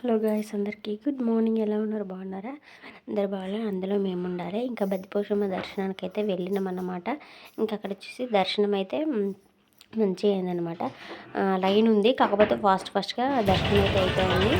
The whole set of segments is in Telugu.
హలో గాయస్ అందరికీ గుడ్ మార్నింగ్ ఎలా ఉన్నారు? బాగున్నారా? అందరు బాగున్నారు అందులో మేము ఉండాలి ఇంకా బద్దిపోషమ్మ దర్శనానికి అయితే వెళ్ళినాం అన్నమాట ఇంకా అక్కడ వచ్చేసి దర్శనం అయితే మంచిగా అయిందనమాట లైన్ ఉంది కాకపోతే ఫాస్ట్ ఫాస్ట్గా దర్శనం అయితే అయిపోయింది.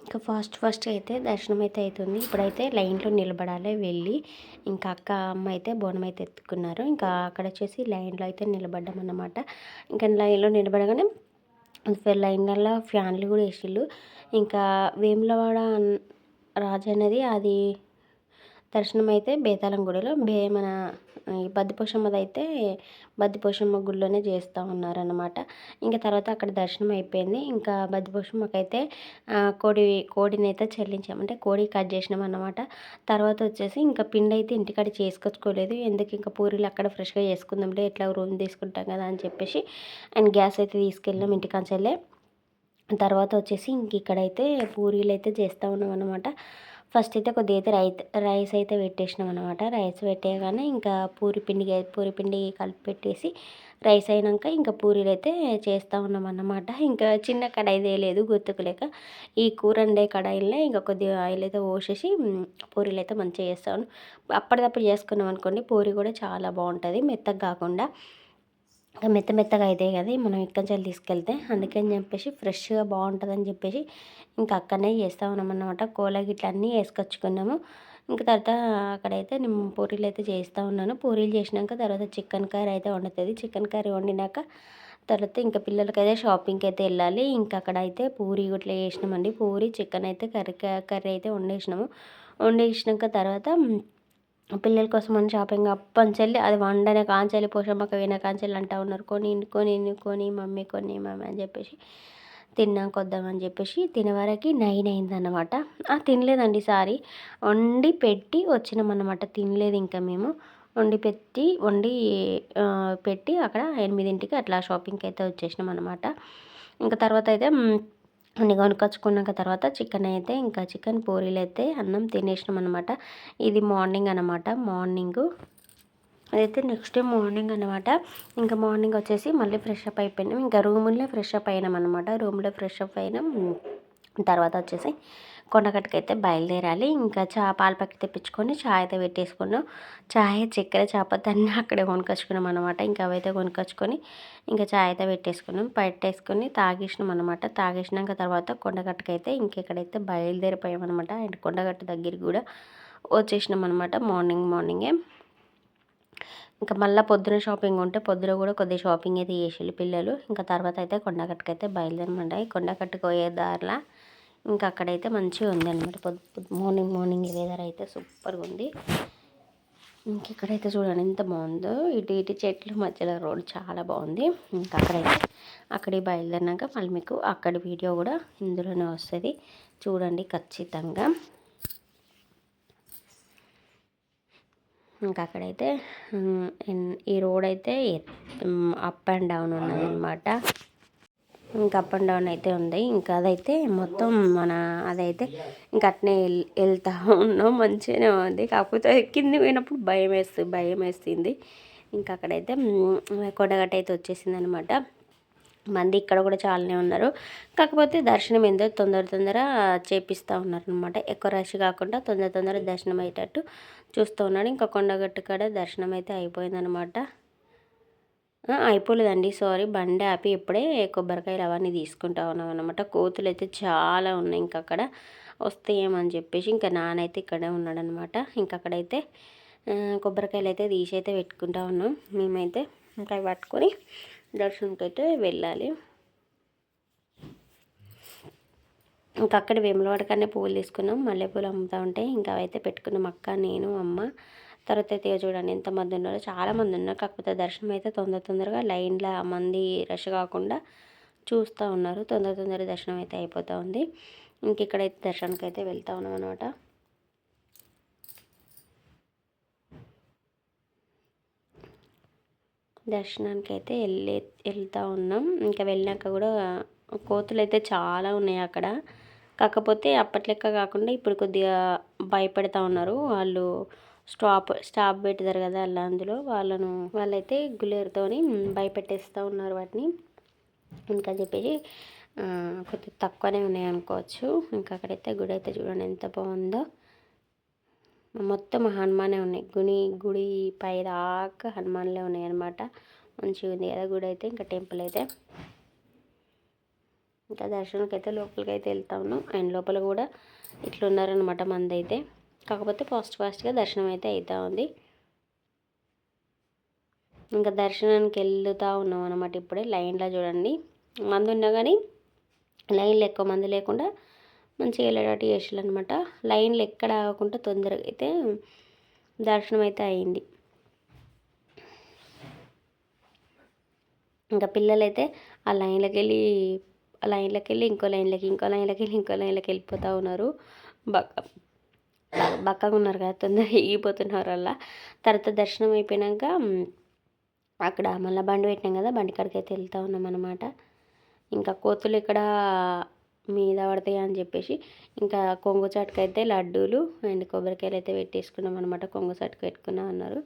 ఇంకా ఫాస్ట్ ఫాస్ట్ అయితే దర్శనం అయితే అవుతుంది. ఇప్పుడైతే లైన్లో నిలబడాలి వెళ్ళి. ఇంకా అక్క అమ్మ అయితే బోనం అయితే ఎత్తుకున్నారు. ఇంకా అక్కడ వచ్చేసి లైన్లో అయితే నిలబడ్డాం అన్నమాట. ఇంకా లైన్లో నిలబడగానే లైన్లలో ఫ్యాన్లు కూడా వేసిళ్ళు. ఇంకా వేములవాడ రాజు అనేది అది దర్శనం అయితే బేతాళం గుడిలో. బే మన ఈ బద్దిపోషమ్మది అయితే బద్దిపోషమ్మ గుడిలోనే చేస్తూ ఉన్నారనమాట ఇంకా తర్వాత అక్కడ దర్శనం అయిపోయింది ఇంకా బద్దిపోషమ్మకైతే కోడి కోడిని అయితే చెల్లించాము. అంటే కోడి కట్ చేసినాం అనమాట తర్వాత వచ్చేసి ఇంకా పిండి అయితే ఇంటికాడ చేసుకొచ్చుకోలేదు. ఎందుకు ఇంకా పూరీలు అక్కడ ఫ్రెష్గా చేసుకుందాంలే ఎట్లా రూమ్ తీసుకుంటాం కదా అని చెప్పేసి. అండ్ గ్యాస్ అయితే తీసుకెళ్ళినాం ఇంటికాంచెల్లే తర్వాత వచ్చేసి ఇంక ఇక్కడైతే పూరీలు అయితే చేస్తూ ఉన్నాం అనమాట ఫస్ట్ అయితే కొద్దిగా అయితే రైస్ రైస్ అయితే పెట్టేసినాం అనమాట రైస్ పెట్టేయగానే ఇంకా పూరి పిండి పూరి పిండి కలిపి పెట్టేసి రైస్ అయినాక ఇంకా పూరీలు అయితే చేస్తూ ఉన్నాం అన్నమాట. ఇంకా చిన్న కడాయి తేలేదు గుర్తుకులేక ఈ కూర వండే కడాయిలనే ఇంకా కొద్దిగా ఆయిల్ అయితే పోసేసి పూరీలు అయితే మంచిగా చేస్తాను అప్పటిదప్పుడు చేసుకున్నాం అనుకోండి పూరి కూడా చాలా బాగుంటుంది మెత్తగా కాకుండా. ఇంకా మెత్త మెత్తగా అవుతాయి కదా మనం ఇక్కడి తీసుకెళ్తే అందుకని చెప్పేసి ఫ్రెష్గా బాగుంటుందని చెప్పేసి ఇంకా అక్కడనే చేస్తూ ఉన్నామన్నమాట. అన్నమాట కోల అన్నీ వేసుకొచ్చుకున్నాము. ఇంకా తర్వాత అక్కడైతే నేను పూరీలు అయితే చేస్తూ ఉన్నాను. పూరీలు చేసినాక తర్వాత చికెన్ కర్రీ అయితే వండుతుంది. చికెన్ కర్రీ వండినాక తర్వాత ఇంకా పిల్లలకైతే షాపింగ్కి అయితే వెళ్ళాలి. ఇంకా అక్కడ అయితే పూరి ఇట్లా చేసినామండి. పూరి చికెన్ అయితే కర్రీ కర్రీ అయితే వండేసినాము. వండేసినాక తర్వాత పిల్లల కోసం అని షాపింగ్ అప్పంచెల్లి అది వండనే కాంచెల్లి పోషమ్మక విన కాంచెల్లి అంటూ ఉన్నారు. కొని కొని కొని మమ్మీ కొని మమ్మీ అని చెప్పేసి తిన్నాక వద్దామని చెప్పేసి తినేవరకి నైన్ అయిందన్నమాట. తినలేదండి సారీ వండి పెట్టి వచ్చినామన్నమాట. తినలేదు ఇంకా మేము. వండి పెట్టి వండి పెట్టి అక్కడ ఎనిమిదింటికి అట్లా షాపింగ్కి అయితే వచ్చేసినాం అనమాట ఇంకా తర్వాత అయితే అన్ని కొనుక్కొచ్చుకున్నాక తర్వాత చికెన్ అయితే ఇంకా చికెన్ పూరీలు అయితే అన్నం తినేసినాం అనమాట ఇది మార్నింగ్ అనమాట మార్నింగు. అదైతే నెక్స్ట్ డే మార్నింగ్ అనమాట ఇంకా మార్నింగ్ వచ్చేసి మళ్ళీ ఫ్రెష్ అప్ అయిపోయినాం. ఇంకా రూముల్లో ఫ్రెష్ అప్ అయినాం అనమాట రూమ్లో ఫ్రెష్ అప్ అయినాం. తర్వాత వచ్చేసి కొండగట్టుకైతే బయలుదేరాలి. ఇంకా చా పాల ప్యాకెట్ తెప్పించుకొని చాయ్ అయితే పెట్టేసుకున్నాం. చాయ్ చక్కెర చాపత్తి అన్నీ అక్కడే కొనుకొచ్చుకున్నాం అనమాట ఇంకా అవైతే కొనుకొచ్చుకొని ఇంకా చాయ్ అయితే పెట్టేసుకున్నాం. పెట్టేసుకొని తాగేసినాం అనమాట తాగేసినాక తర్వాత కొండగట్టుకైతే ఇంకెక్కడైతే బయలుదేరిపోయామన్నమాట అండ్ కొండగట్టు దగ్గరికి కూడా వచ్చేసినాం అనమాట మార్నింగ్ మార్నింగే. ఇంకా మళ్ళీ పొద్దున షాపింగ్ ఉంటే పొద్దున కూడా కొద్దిగా షాపింగ్ అయితే చేసేళ్ళు పిల్లలు. ఇంకా తర్వాత అయితే కొండగట్టుకైతే బయలుదేరమంటాయి కొండగట్టుకు పోయే దారిలో ఇంకా అక్కడైతే మంచిగా ఉంది అనమాట పొద్దు మార్నింగ్ మార్నింగ్ వెదర్ అయితే సూపర్గా ఉంది. ఇంకెక్కడైతే చూడండి ఎంత బాగుందో. ఇటు ఇటు చెట్లు మధ్యలో రోడ్ చాలా బాగుంది. ఇంకా అక్కడైతే అక్కడికి బయలుదేరినాక మళ్ళీ మీకు అక్కడి వీడియో కూడా ఇందులోనే వస్తుంది. చూడండి ఖచ్చితంగా. ఇంకా అక్కడైతే ఈ రోడ్ అయితే అప్ అండ్ డౌన్ ఉన్నదనమాట ఇంకా అప్ అండ్ డౌన్ అయితే ఉంది. ఇంకా అదైతే మొత్తం మన అదైతే ఇంకా అట్నే వెళ్తా ఉన్నాం. మంచిగానే ఉంది. కాకపోతే కింది పోయినప్పుడు భయం వేస్తుంది భయం వేస్తుంది. ఇంకా అక్కడైతే కొండగట్ట అయితే వచ్చేసింది అనమాట మంది ఇక్కడ కూడా చాలానే ఉన్నారు. కాకపోతే దర్శనం ఏందో తొందర తొందర చేపిస్తూ ఉన్నారనమాట. ఎక్కువ రష్ కాకుండా తొందర తొందర దర్శనం అయ్యేటట్టు చూస్తూ ఉన్నాడు. ఇంకా కొండగట్టు కాడ దర్శనం అయితే అయిపోయిందనమాట. అయిపోలేదండి. సారీ. బండి ఆపి ఇప్పుడే కొబ్బరికాయలు అవన్నీ తీసుకుంటా ఉన్నాం అనమాట కోతులు అయితే చాలా ఉన్నాయి ఇంకా అక్కడ. వస్తాయేమని చెప్పేసి ఇంకా నానైతే ఇక్కడే ఉన్నాడనమాట ఇంకా అక్కడైతే కొబ్బరికాయలు అయితే తీసి అయితే పెట్టుకుంటా ఉన్నాం. మేమైతే ఇంకా పట్టుకొని దర్శనంకి అయితే వెళ్ళాలి. ఇంకా అక్కడ వేములవాడ పువ్వులు తీసుకున్నాం. మల్లెపూలు అమ్ముతూ ఉంటాయి ఇంకా అవైతే పెట్టుకున్నాం. అక్క నేను అమ్మ తర్వాత అయితే చూడండి ఎంతమంది ఉన్నారో చాలామంది ఉన్నారు. కాకపోతే దర్శనం అయితే తొందర తొందరగా లైన్లో మంది రష్ కాకుండా చూస్తూ ఉన్నారు. తొందర తొందర దర్శనం అయితే అయిపోతూ ఉంది. ఇంక ఇక్కడైతే దర్శనానికి అయితే వెళ్తూ ఉన్నాం అనమాట దర్శనానికి అయితే వెళ్ళే వెళ్తూ ఉన్నాం. ఇంకా వెళ్ళాక కూడా కోతులు అయితే చాలా ఉన్నాయి అక్కడ. కాకపోతే అప్పట్లెక్క కాకుండా ఇప్పుడు కొద్దిగా భయపెడతా ఉన్నారు. వాళ్ళు స్టాప్ స్టాప్ పెడతారు కదా అలా అందులో. వాళ్ళను వాళ్ళైతే గులేరుతోని భయపెట్టేస్తూ ఉన్నారు వాటిని. ఇంకా చెప్పేసి కొద్దిగా తక్కువనే ఉన్నాయి అనుకోవచ్చు. ఇంకా అక్కడైతే గుడి అయితే చూడండి ఎంత బాగుందో. మొత్తం హనుమానే ఉన్నాయి. గుడి గుడి పై దాకా హనుమాన్లే ఉన్నాయి అనమాట మంచిగా ఉంది కదా గుడి అయితే ఇంకా టెంపుల్ అయితే. ఇంకా దర్శనంకి అయితే లోపలికి అయితే వెళ్తా అండ్ లోపల కూడా ఇట్లున్నారనమాట మంది అయితే కాకపోతే ఫాస్ట్ ఫాస్ట్గా దర్శనం అయితే అవుతూ ఉంది. ఇంకా దర్శనానికి వెళ్తూ ఉన్నాం అనమాట ఇప్పుడే లైన్లో చూడండి. మంది ఉన్నా కానీ లైన్లో ఎక్కువ మంది లేకుండా మంచిగా వెళ్ళేటట్టు చేసారు అనమాట లైన్లు ఎక్కడ ఆగకుండా తొందరగా అయితే దర్శనం అయితే అయింది. ఇంకా పిల్లలైతే ఆ లైన్లోకి వెళ్ళి ఆ లైన్లోకి వెళ్ళి ఇంకో లైన్లోకి ఇంకో లైన్లోకి వెళ్ళి ఇంకో లైన్లోకి వెళ్ళిపోతూ ఉన్నారు. బాగా బక్కగా ఉన్నారు కదా తొందరగా ఎగిపోతున్నారు అలా తర్వాత దర్శనం అయిపోయినాక అక్కడ మళ్ళీ బండి పెట్టినాం కదా బండి కాడికి అయితే వెళ్తూ ఉన్నాం అనమాట ఇంకా కోతులు ఇక్కడ మీద పడతాయి అని చెప్పేసి ఇంకా కొంగు చాటుకు అయితే లడ్డూలు అండ్ కొబ్బరికాయలు అయితే పెట్టేసుకున్నాం అనమాట కొంగు చాటుకు పెట్టుకున్నాం అన్నారు.